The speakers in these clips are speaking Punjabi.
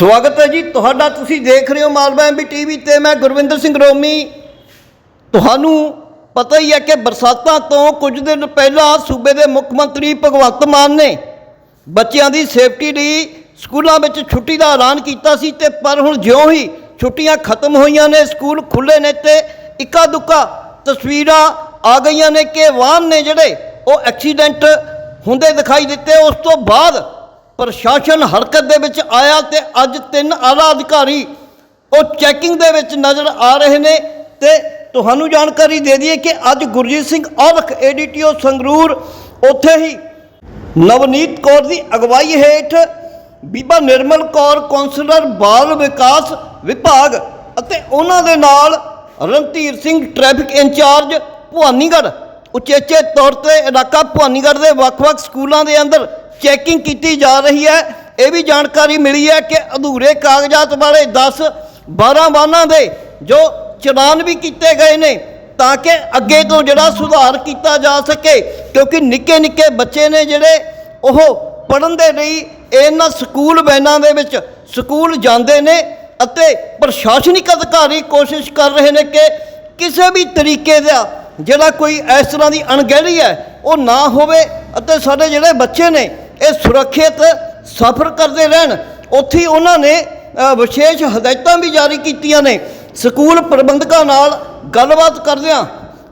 ਸਵਾਗਤ ਹੈ ਜੀ। ਤੁਹਾਡਾ ਤੁਸੀਂ ਦੇਖ ਰਹੇ ਹੋ ਮਾਲਵਾ ਐਮਬੀ ਟੀਵੀ ਤੇ ਮੈਂ ਗੁਰਵਿੰਦਰ ਸਿੰਘ ਰੋਮੀ। ਤੁਹਾਨੂੰ ਪਤਾ ਹੀ ਹੈ ਕਿ ਬਰਸਾਤਾਂ ਤੋਂ ਕੁਝ ਦਿਨ ਪਹਿਲਾਂ ਸੂਬੇ ਦੇ ਮੁੱਖ ਮੰਤਰੀ ਭਗਵੰਤ ਮਾਨ ਨੇ ਬੱਚਿਆਂ ਦੀ ਸੇਫਟੀ ਲਈ ਸਕੂਲਾਂ ਵਿੱਚ ਛੁੱਟੀ ਦਾ ਐਲਾਨ ਕੀਤਾ ਸੀ ਤੇ ਪਰ ਹੁਣ ਜਿਉਂ ਹੀ ਛੁੱਟੀਆਂ ਖਤਮ ਹੋਈਆਂ ਨੇ, ਸਕੂਲ ਖੁੱਲੇ ਨੇ ਤੇ ਇੱਕਾ ਦੁੱਕਾ ਤਸਵੀਰਾਂ ਆ ਗਈਆਂ ਨੇ ਕਿ ਵਾਹਨ ਨੇ ਜਿਹੜੇ ਉਹ ਐਕਸੀਡੈਂਟ ਹੁੰਦੇ ਦਿਖਾਈ ਦਿੱਤੇ। ਉਸ ਤੋਂ ਬਾਅਦ ਪ੍ਰਸ਼ਾਸਨ ਹਰਕਤ ਦੇ ਵਿੱਚ ਆਇਆ ਤੇ ਅੱਜ ਤਿੰਨ ਆਲਾ ਅਧਿਕਾਰੀ ਉਹ ਚੈਕਿੰਗ ਦੇ ਵਿੱਚ ਨਜ਼ਰ ਆ ਰਹੇ ਨੇ ਤੇ ਤੁਹਾਨੂੰ ਜਾਣਕਾਰੀ ਦੇ ਦਈਏ ਕਿ ਅੱਜ ਗੁਰਜੀਤ ਸਿੰਘ ਔਲਖ ਏਡੀਟੀਓ ਸੰਗਰੂਰ, ਉੱਥੇ ਹੀ ਨਵਨੀਤ ਕੌਰ ਦੀ ਅਗਵਾਈ ਹੇਠ ਬੀਬਾ ਨਿਰਮਲ ਕੌਰ, ਕੌਂਸਲਰ ਬਾਲ ਵਿਕਾਸ ਵਿਭਾਗ ਅਤੇ ਉਹਨਾਂ ਦੇ ਨਾਲ ਰਣਧੀਰ ਸਿੰਘ ਟ੍ਰੈਫਿਕ ਇੰਚਾਰਜ ਭਵਾਨੀਗੜ੍ਹ, ਉਚੇਚੇ ਤੌਰ ਤੇ ਇਲਾਕਾ ਭਵਾਨੀਗੜ੍ਹ ਦੇ ਵੱਖ-ਵੱਖ ਸਕੂਲਾਂ ਦੇ ਅੰਦਰ ਚੈਕਿੰਗ ਕੀਤੀ ਜਾ ਰਹੀ ਹੈ। ਇਹ ਵੀ ਜਾਣਕਾਰੀ ਮਿਲੀ ਹੈ ਕਿ ਅਧੂਰੇ ਕਾਗਜ਼ਾਤ ਵਾਲੇ 10 12 ਵਾਹਨਾਂ ਦੇ ਜੋ ਚਲਾਨ ਵੀ ਕੀਤੇ ਗਏ ਨੇ, ਤਾਂ ਕਿ ਅੱਗੇ ਤੋਂ ਜਿਹੜਾ ਸੁਧਾਰ ਕੀਤਾ ਜਾ ਸਕੇ, ਕਿਉਂਕਿ ਨਿੱਕੇ ਨਿੱਕੇ ਬੱਚੇ ਨੇ ਜਿਹੜੇ, ਉਹ ਪੜਨ ਦੇ ਲਈ ਇਹਨਾਂ ਸਕੂਲ ਵੈਨਾਂ ਦੇ ਵਿੱਚ ਸਕੂਲ ਜਾਂਦੇ ਨੇ ਅਤੇ ਪ੍ਰਸ਼ਾਸਨਿਕ ਅਧਿਕਾਰੀ ਕੋਸ਼ਿਸ਼ ਕਰ ਰਹੇ ਨੇ ਕਿ ਕਿਸੇ ਵੀ ਤਰੀਕੇ ਦਾ ਜਿਹੜਾ ਕੋਈ ਇਸ ਤਰ੍ਹਾਂ ਦੀ ਅਣਗਹਿਲੀ ਹੈ, ਉਹ ਨਾ ਹੋਵੇ ਅਤੇ ਸਾਡੇ ਜਿਹੜੇ ਬੱਚੇ ਨੇ ਇਹ ਸੁਰੱਖਿਅਤ ਸਫ਼ਰ ਕਰਦੇ ਰਹਿਣ। ਉੱਥੇ ਉਹਨਾਂ ਨੇ ਵਿਸ਼ੇਸ਼ ਹਦਾਇਤਾਂ ਵੀ ਜਾਰੀ ਕੀਤੀਆਂ ਨੇ। ਸਕੂਲ ਪ੍ਰਬੰਧਕਾਂ ਨਾਲ ਗੱਲਬਾਤ ਕਰਦਿਆਂ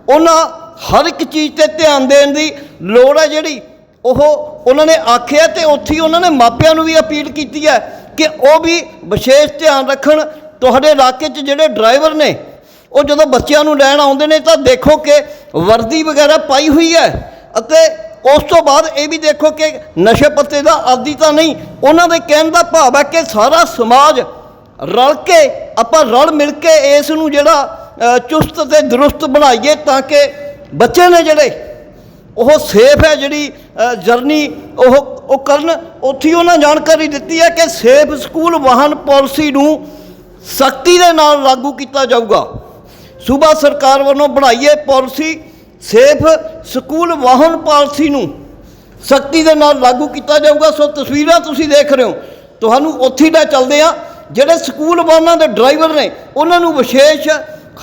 ਉਹਨਾਂ ਹਰ ਇੱਕ ਚੀਜ਼ ਤੇ ਧਿਆਨ ਦੇਣ ਦੀ ਲੋੜ ਹੈ ਜਿਹੜੀ ਉਹ ਉਹਨਾਂ ਨੇ ਆਖਿਆ ਤੇ ਉੱਥੇ ਉਹਨਾਂ ਨੇ ਮਾਪਿਆਂ ਨੂੰ ਵੀ ਅਪੀਲ ਕੀਤੀ ਹੈ ਕਿ ਉਹ ਵੀ ਵਿਸ਼ੇਸ਼ ਧਿਆਨ ਰੱਖਣ। ਤੁਹਾਡੇ ਇਲਾਕੇ 'ਚ ਜਿਹੜੇ ਡਰਾਈਵਰ ਨੇ, ਉਹ ਜਦੋਂ ਬੱਚਿਆਂ ਨੂੰ ਲੈਣ ਆਉਂਦੇ ਨੇ ਤਾਂ ਦੇਖੋ ਕਿ ਵਰਦੀ ਵਗੈਰਾ ਪਾਈ ਹੋਈ ਹੈ ਅਤੇ ਉਸ ਤੋਂ ਬਾਅਦ ਇਹ ਵੀ ਦੇਖੋ ਕਿ ਨਸ਼ੇ ਪੱਤੇ ਦਾ ਆਦੀ ਤਾਂ ਨਹੀਂ, ਉਹਨਾਂ ਦੇ ਕਹਿਣ ਦਾ ਭਾਵ ਹੈ ਕਿ ਸਾਰਾ ਸਮਾਜ ਰਲ ਕੇ, ਆਪਾਂ ਰਲ ਮਿਲ ਕੇ ਇਸ ਨੂੰ ਜਿਹੜਾ ਚੁਸਤ ਤੇ ਦਰੁਸਤ ਬਣਾਈਏ ਤਾਂ ਕਿ ਬੱਚੇ ਨੇ ਜਿਹੜੇ ਉਹ ਸੇਫ ਹੈ ਜਿਹੜੀ ਜਰਨੀ ਉਹ ਉਹ ਕਰਨ, ਉੱਥੇ ਉਹਨਾਂ ਜਾਣਕਾਰੀ ਦਿੱਤੀ ਹੈ ਕਿ ਸੇਫ ਸਕੂਲ ਵਾਹਨ ਪਾਲਿਸੀ ਨੂੰ ਸਖਤੀ ਦੇ ਨਾਲ ਲਾਗੂ ਕੀਤਾ ਜਾਊਗਾ। ਸੂਬਾ ਸਰਕਾਰ ਵੱਲੋਂ ਬਣਾਈਏ ਪਾਲਿਸੀ ਸੇਫ ਸਕੂਲ ਵਾਹਨ ਪਾਲਿਸੀ ਨੂੰ ਸਖਤੀ ਦੇ ਨਾਲ ਲਾਗੂ ਕੀਤਾ ਜਾਊਗਾ। ਸੋ ਤਸਵੀਰਾਂ ਤੁਸੀਂ ਦੇਖ ਰਹੇ ਹੋ। ਤੁਹਾਨੂੰ ਉੱਥੇ ਲੈ ਚੱਲਦੇ ਆ ਜਿਹੜੇ ਸਕੂਲ ਵਾਹਨਾਂ ਦੇ ਡਰਾਈਵਰ ਨੇ ਉਹਨਾਂ ਨੂੰ ਵਿਸ਼ੇਸ਼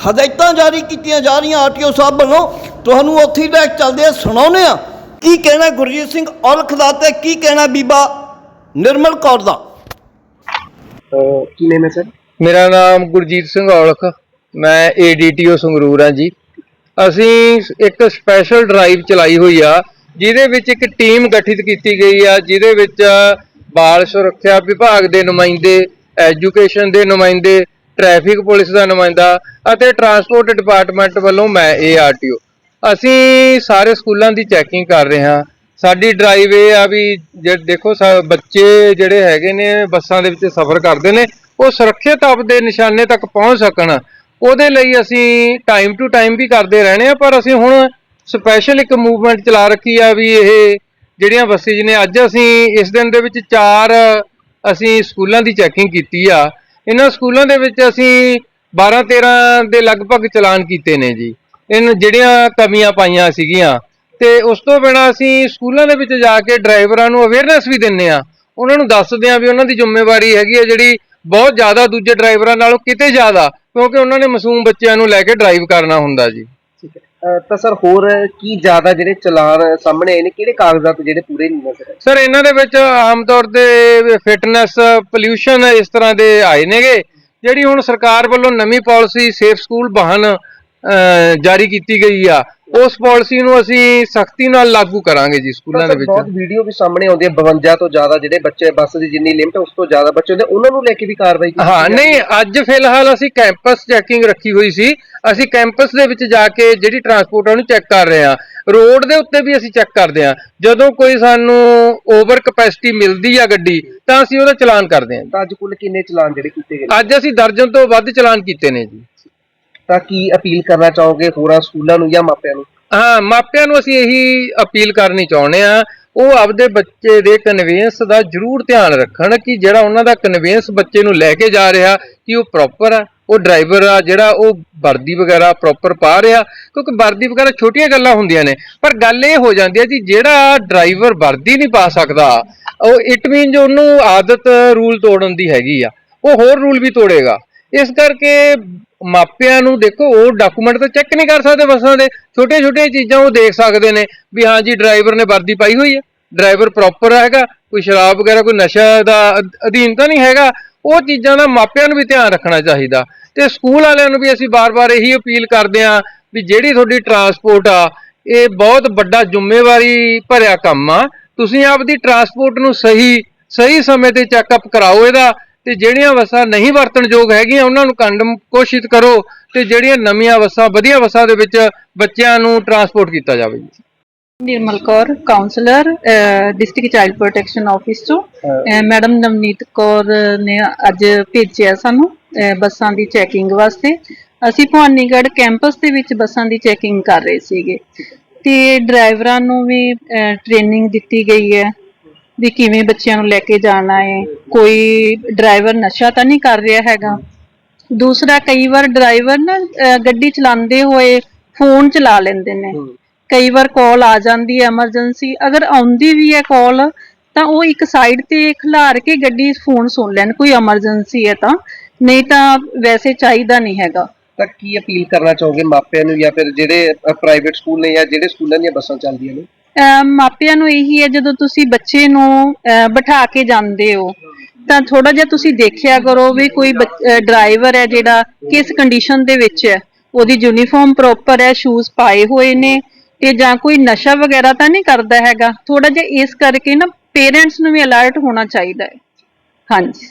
ਹਦਾਇਤਾਂ ਜਾਰੀ ਕੀਤੀਆਂ ਜਾ ਰਹੀਆਂ ਆਰਟੀਓ ਸਾਹਿਬ ਵੱਲੋਂ। ਤੁਹਾਨੂੰ ਉੱਥੇ ਲੈ ਚੱਲਦੇ ਆ ਸੁਣਾਉਂਦੇ ਆ ਕੀ ਕਹਿਣਾ ਗੁਰਜੀਤ ਸਿੰਘ ਔਲਖ ਦਾ ਤੇ ਕੀ ਕਹਿਣਾ ਬੀਬਾ ਨਿਰਮਲ ਕੌਰ ਦਾ? ਅਹ ਕੀ ਨੇਮ ਹੈ ਸਰ ਮੇਰਾ ਨਾਮ ਗੁਰਜੀਤ ਸਿੰਘ ਔਲਖ। ਮੈਂ ਏਡੀਟੀਓ ਸੰਗਰੂਰ ਹਾਂ ਜੀ। ਅਸੀਂ ਇੱਕ ਸਪੈਸ਼ਲ ਡਰਾਈਵ ਚਲਾਈ ਹੋਈ ਆ, ਜਿਹਦੇ ਵਿੱਚ ਇੱਕ ਟੀਮ ਗਠਿਤ ਕੀਤੀ ਗਈ ਆ, ਜਿਹਦੇ ਵਿੱਚ ਬਾਲ ਸੁਰੱਖਿਆ ਵਿਭਾਗ ਦੇ ਨੁਮਾਇੰਦੇ ਐਜੂਕੇਸ਼ਨ ਦੇ ਨੁਮਾਇੰਦੇ ਟ੍ਰੈਫਿਕ ਪੁਲਿਸ ਦਾ ਨੁਮਾਇੰਦਾ ਅਤੇ ਟਰਾਂਸਪੋਰਟ ਡਿਪਾਰਟਮੈਂਟ ਵੱਲੋਂ ਮੈਂ ਏਆਰਟੀਓ ਅਸੀਂ ਸਾਰੇ ਸਕੂਲਾਂ ਦੀ ਚੈਕਿੰਗ ਕਰ ਰਹੇ ਹਾਂ। ਸਾਡੀ ਡਰਾਈਵ ਇਹ ਆ ਵੀ ਜੇ ਦੇਖੋ ਬੱਚੇ ਜਿਹੜੇ ਹੈਗੇ ਨੇ, ਬੱਸਾਂ ਦੇ ਵਿੱਚ ਸਫ਼ਰ ਕਰਦੇ ਨੇ, ਉਹ ਸੁਰੱਖਿਅਤ ਆਪਦੇ ਨਿਸ਼ਾਨੇ ਤੱਕ ਪਹੁੰਚ ਸਕਣ। ਉਹਦੇ ਲਈ ਅਸੀਂ ਟਾਈਮ ਟੂ ਟਾਈਮ ਵੀ ਕਰਦੇ ਰਹਿਣੇ ਆ, ਪਰ ਅਸੀਂ ਹੁਣ ਸਪੈਸ਼ਲ ਇੱਕ ਮੂਵਮੈਂਟ ਚਲਾ ਰੱਖੀ ਆ ਵੀ ਇਹ ਜਿਹੜੀਆਂ ਬੱਸਿਸ ਨੇ, ਅੱਜ ਅਸੀਂ ਇਸ ਦਿਨ ਦੇ ਵਿੱਚ ਚਾਰ ਅਸੀਂ ਸਕੂਲਾਂ ਦੀ ਚੈਕਿੰਗ ਕੀਤੀ ਆ। ਇਹਨਾਂ ਸਕੂਲਾਂ ਦੇ ਵਿੱਚ ਅਸੀਂ 12 13 ਦੇ ਲਗਭਗ ਚਲਾਨ ਕੀਤੇ ਨੇ ਜੀ। ਇਹਨਾਂ ਜਿਹੜੀਆਂ ਕਮੀਆਂ ਪਾਈਆਂ ਸੀਗੀਆਂ। ਤੇ ਉਸ ਤੋਂ ਬਿਨਾਂ ਅਸੀਂ ਸਕੂਲਾਂ ਦੇ ਵਿੱਚ ਜਾ ਕੇ ਡਰਾਈਵਰਾਂ ਨੂੰ ਅਵੇਅਰਨੈਸ ਵੀ ਦਿੰਨੇ ਆ। ਉਹਨਾਂ ਨੂੰ ਦੱਸਦੇ ਆ ਵੀ ਉਹਨਾਂ ਦੀ ਜ਼ਿੰਮੇਵਾਰੀ ਹੈਗੀ ਹੈ ਜਿਹੜੀ ਬਹੁਤ ਜ਼ਿਆਦਾ ਦੂਜੇ ਡਰਾਈਵਰਾਂ ਨਾਲੋਂ ਕਿਤੇ ਜ਼ਿਆਦਾ ਕਿਉਂਕਿ ਉਹਨਾਂ ਨੇ ਮਾਸੂਮ ਬੱਚਿਆਂ ਨੂੰ ਲੈ ਕੇ ਡਰਾਈਵ ਕਰਨਾ ਹੁੰਦਾ ਜੀ। ਠੀਕ ਹੈ। ਤਾਂ ਸਰ ਹੋਰ ਕੀ ਜ਼ਿਆਦਾ ਜਿਹੜੇ ਚਲਾਨ ਸਾਹਮਣੇ ਆਏ ਨੇ ਕਿਹੜੇ ਕਾਗਜ਼ਾਤ ਜਿਹੜੇ ਪੂਰੇ ਨਹੀਂ ਨੇ ਸਰ ਇਹਨਾਂ ਦੇ ਵਿੱਚ ਆਮ ਤੌਰ ਤੇ ਫਿਟਨੈਸ ਪੋਲਿਊਸ਼ਨ ਇਸ ਤਰ੍ਹਾਂ ਦੇ ਆਏ ਨੇਗੇ ਜਿਹੜੀ ਹੁਣ ਸਰਕਾਰ ਵੱਲੋਂ ਨਵੀਂ ਪਾਲਿਸੀ ਸੇਫ ਸਕੂਲ ਵਾਹਨ ਜਾਰੀ ਕੀਤੀ ਗਈ ਆ। ਉਸ ਪਾਲਿਸੀ ਨੂੰ ਅਸੀਂ ਸਖਤੀ ਨਾਲ ਲਾਗੂ ਕਰਾਂਗੇ ਜੀ ਸਕੂਲਾਂ ਦੇ ਸਰ, ਬਹੁਤ ਵਿੱਚ ਵੀਡੀਓ ਵੀ ਸਾਹਮਣੇ ਆਉਂਦੀ ਹੈ 52 ਤੋਂ ਜ਼ਿਆਦਾ ਜਿਹੜੇ ਬੱਚੇ ਬੱਸ ਦੀ ਜਿੰਨੀ ਲਿਮਟ ਉਸ ਤੋਂ ਜ਼ਿਆਦਾ ਬੱਚੇ ਹੁੰਦੇ ਉਹਨਾਂ ਨੂੰ ਲੈ ਕੇ ਵੀ ਕਾਰਵਾਈ ਕੀਤੀ ਹਾਂ। ਨਹੀਂ ਅੱਜ ਫਿਲਹਾਲ ਅਸੀਂ ਕੈਂਪਸ ਚੈਕਿੰਗ ਰੱਖੀ ਹੋਈ ਸੀ। ਅਸੀਂ ਕੈਂਪਸ ਦੇ ਵਿੱਚ ਜਾ ਕੇ ਜਿਹੜੀ ਟਰਾਂਸਪੋਰਟ ਉਹਨੂੰ ਚੈੱਕ ਕਰ ਰਹੇ ਹਾਂ। ਰੋਡ ਦੇ ਉੱਤੇ ਵੀ ਅਸੀਂ ਚੈੱਕ ਕਰਦੇ ਹਾਂ। ਜਦੋਂ ਕੋਈ ਸਾਨੂੰ ਓਵਰ ਕਪੈਸਿਟੀ ਮਿਲਦੀ ਆ ਗੱਡੀ ਤਾਂ ਅਸੀਂ ਉਹਦਾ ਚਲਾਨ ਕਰਦੇ ਹਾਂ ਤਾਂ ਅੱਜ ਕੁੱਲ ਕਿੰਨੇ ਚਲਾਨ ਜਿਹੜੇ ਕੀਤੇ ਗਏ? ਅੱਜ ਅਸੀਂ ਦਰਜਨ ਤੋਂ ਵੱਧ ਚਲਾਨ ਕੀਤੇ ਨੇ ਜੀ। ਤਾਂ ਕੀ ਅਪੀਲ ਕਰਨਾ ਚਾਹੋਗੇ ਹੋਰਾਂ ਸਕੂਲਾਂ ਨੂੰ ਜਾਂ ਮਾਪਿਆਂ ਨੂੰ? ਹਾਂ, ਮਾਪਿਆਂ ਨੂੰ ਅਸੀਂ ਇਹੀ ਅਪੀਲ ਕਰਨੀ ਚਾਹੁੰਦੇ ਆ ਉਹ ਆਪਦੇ ਬੱਚੇ ਦੇ ਕਨਵੈਂਸ ਦਾ ਜ਼ਰੂਰ ਧਿਆਨ ਰੱਖਣ ਕਿ ਜਿਹੜਾ ਉਹਨਾਂ ਦਾ ਕਨਵੈਂਸ ਬੱਚੇ ਨੂੰ ਲੈ ਕੇ ਜਾ ਰਿਹਾ, ਕਿ ਉਹ ਪ੍ਰੋਪਰ ਆ, ਉਹ ਡਰਾਈਵਰ ਆ, ਜਿਹੜਾ ਉਹ ਵਰਦੀ ਵਗੈਰਾ ਪ੍ਰੋਪਰ ਪਾ ਰਿਹਾ, ਕਿਉਂਕਿ ਵਰਦੀ ਵਗੈਰਾ ਛੋਟੀਆਂ ਗੱਲਾਂ ਹੁੰਦੀਆਂ ਨੇ, ਪਰ ਗੱਲ ਇਹ ਹੋ ਜਾਂਦੀ ਹੈ ਜੀ, ਜਿਹੜਾ ਡਰਾਈਵਰ ਵਰਦੀ ਨਹੀਂ ਪਾ ਸਕਦਾ, ਉਹ ਇਟ ਮੀਨਸ ਉਹਨੂੰ ਆਦਤ ਰੂਲ ਤੋੜਨ ਦੀ ਹੈਗੀ ਆ, ਉਹ ਹੋਰ ਰੂਲ ਵੀ ਤੋੜੇਗਾ। ਇਸ ਕਰਕੇ ਮਾਪਿਆਂ ਨੂੰ ਦੇਖੋ, ਉਹ ਡਾਕੂਮੈਂਟ ਤਾਂ ਚੈੱਕ ਨਹੀਂ ਕਰ ਸਕਦੇ ਬੱਸਾਂ ਦੇ। ਛੋਟੀਆਂ ਛੋਟੀਆਂ ਚੀਜ਼ਾਂ ਉਹ ਦੇਖ ਸਕਦੇ ਨੇ ਵੀ ਹਾਂ ਜੀ ਡਰਾਈਵਰ ਨੇ ਵਰਦੀ ਪਾਈ ਹੋਈ ਹੈ। ਡਰਾਈਵਰ ਪ੍ਰੋਪਰ ਹੈਗਾ, ਕੋਈ ਸ਼ਰਾਬ ਵਗੈਰਾ, ਕੋਈ ਨਸ਼ਾ ਦਾ ਅਧੀਨ ਤਾਂ ਨਹੀਂ ਹੈਗਾ। ਉਹ ਚੀਜ਼ਾਂ ਦਾ ਮਾਪਿਆਂ ਨੂੰ ਵੀ ਧਿਆਨ ਰੱਖਣਾ ਚਾਹੀਦਾ। ਤੇ ਸਕੂਲ ਵਾਲਿਆਂ ਨੂੰ ਵੀ ਅਸੀਂ ਬਾਰ-ਬਾਰ ਇਹੀ ਅਪੀਲ ਕਰਦੇ ਹਾਂ ਵੀ ਜਿਹੜੀ ਤੁਹਾਡੀ ਟਰਾਂਸਪੋਰਟ ਆ, ਇਹ ਬਹੁਤ ਵੱਡਾ ਜ਼ਿੰਮੇਵਾਰੀ ਭਰਿਆ ਕੰਮ ਆ। ਤੁਸੀਂ ਆਪਦੀ ਟਰਾਂਸਪੋਰਟ ਨੂੰ ਸਹੀ ਸਹੀ ਸਮੇਂ ਤੇ ਚੈੱਕਅਪ ਕਰਾਓ ਇਹਦਾ। ਤੇ ਜਿਹੜੀਆਂ ਬੱਸਾਂ ਨਹੀਂ ਵਰਤਣਯੋਗ ਹੈਗੀਆਂ ਉਹਨਾਂ ਨੂੰ ਕੰਡਮ ਕੋਸ਼ਿਸ਼ ਕਰੋ ਤੇ ਜਿਹੜੀਆਂ ਨਵੀਆਂ ਬੱਸਾਂ ਵਧੀਆ ਬੱਸਾਂ ਦੇ ਵਿੱਚ ਬੱਚਿਆਂ ਨੂੰ ਟਰਾਂਸਪੋਰਟ ਕੀਤਾ ਜਾਵੇ ਜੀ। Nirmal Kaur counsellor district child protection office ਤੋਂ। ਮੈਡਮ ਨਵਨੀਤ ਕੌਰ ਨੇ ਅੱਜ ਭੇਜਿਆ ਸਾਨੂੰ ਬੱਸਾਂ ਦੀ ਚੈਕਿੰਗ ਵਾਸਤੇ। ਅਸੀਂ ਭਵਾਨੀਗੜ੍ਹ ਕੈਂਪਸ ਦੇ ਵਿੱਚ ਬੱਸਾਂ ਦੀ ਚੈਕਿੰਗ ਕਰ ਰਹੇ ਸੀਗੇ। ਤੇ ਡਰਾਈਵਰਾਂ ਨੂੰ ਵੀ ਟ੍ਰੇਨਿੰਗ ਦਿੱਤੀ ਗਈ ਹੈ। ਵੀ ਕਿਵੇਂ ਬੱਚਿਆਂ ਨੂੰ ਲੈ ਕੇ ਜਾਣਾ ਹੈ ਕੋਈ ਡਰਾਈਵਰ ਨਸ਼ਾ ਤਾਂ ਨਹੀਂ ਕਰ ਰਿਹਾ ਹੈਗਾ। ਦੂਸਰਾ ਕਈ ਵਾਰ ਡਰਾਈਵਰ ਨਾ ਅਹ, ਗੱਡੀ ਚਲਾਉਂਦੇ ਹੋਏ ਫੋਨ ਚਲਾ ਲੈਂਦੇ ਨੇ। ਕਈ ਵਾਰ ਕਾਲ ਆ ਜਾਂਦੀ ਹੈ ਐਮਰਜੈਂਸੀ ਅਗਰ ਆਉਂਦੀ ਵੀ ਹੈ ਕਾਲ ਤਾਂ ਉਹ ਇੱਕ ਸਾਈਡ ਤੇ ਖਿਲਾਰ ਕੇ ਗੱਡੀ ਫੋਨ ਸੁਣ ਲੈਣ ਕੋਈ ਐਮਰਜੈਂਸੀ ਹੈ ਤਾਂ। ਨਹੀਂ ਤਾਂ ਵੈਸੇ ਚਾਹੀਦਾ ਨਹੀਂ ਹੈਗਾ। ਤਾਂ ਕੀ ਅਪੀਲ ਕਰਨਾ ਚਾਹੋਗੇ ਮਾਪਿਆਂ ਨੂੰ ਜਾਂ ਫਿਰ ਜਿਹੜੇ ਪ੍ਰਾਈਵੇਟ ਸਕੂਲ ਨੇ ਜਾਂ ਜਿਹੜੇ ਸਕੂਲਾਂ ਦੀਆਂ ਬੱਸਾਂ ਚੱਲਦੀਆਂ ਨੇ? ਮਾਪਿਆਂ ਨੂੰ ਇਹੀ ਹੈ, ਜਦੋਂ ਤੁਸੀਂ ਬੱਚੇ ਨੂੰ ਬਿਠਾ ਕੇ ਜਾਂਦੇ ਹੋ, ਤਾਂ ਥੋੜਾ ਜਿਹਾ ਤੁਸੀਂ ਦੇਖਿਆ ਕਰੋ ਵੀ ਕੋਈ ਡਰਾਈਵਰ ਹੈ ਜਿਹੜਾ ਕਿਸ ਕੰਡੀਸ਼ਨ ਦੇ ਵਿੱਚ ਹੈ। ਉਹਦੀ ਯੂਨੀਫਾਰਮ ਪ੍ਰੋਪਰ ਹੈ ਸ਼ੂਜ਼ ਪਾਏ ਹੋਏ ਨੇ ਤੇ ਜਾਂ ਕੋਈ ਨਸ਼ਾ ਵਗੈਰਾ ਤਾਂ ਨਹੀਂ ਕਰਦਾ ਹੈਗਾ। ਥੋੜਾ ਜਿਹਾ ਇਸ ਕਰਕੇ ਨਾ ਪੇਰੈਂਟਸ ਨੂੰ ਵੀ ਅਲਰਟ ਹੋਣਾ ਚਾਹੀਦਾ ਹੈ। ਹਾਂਜੀ।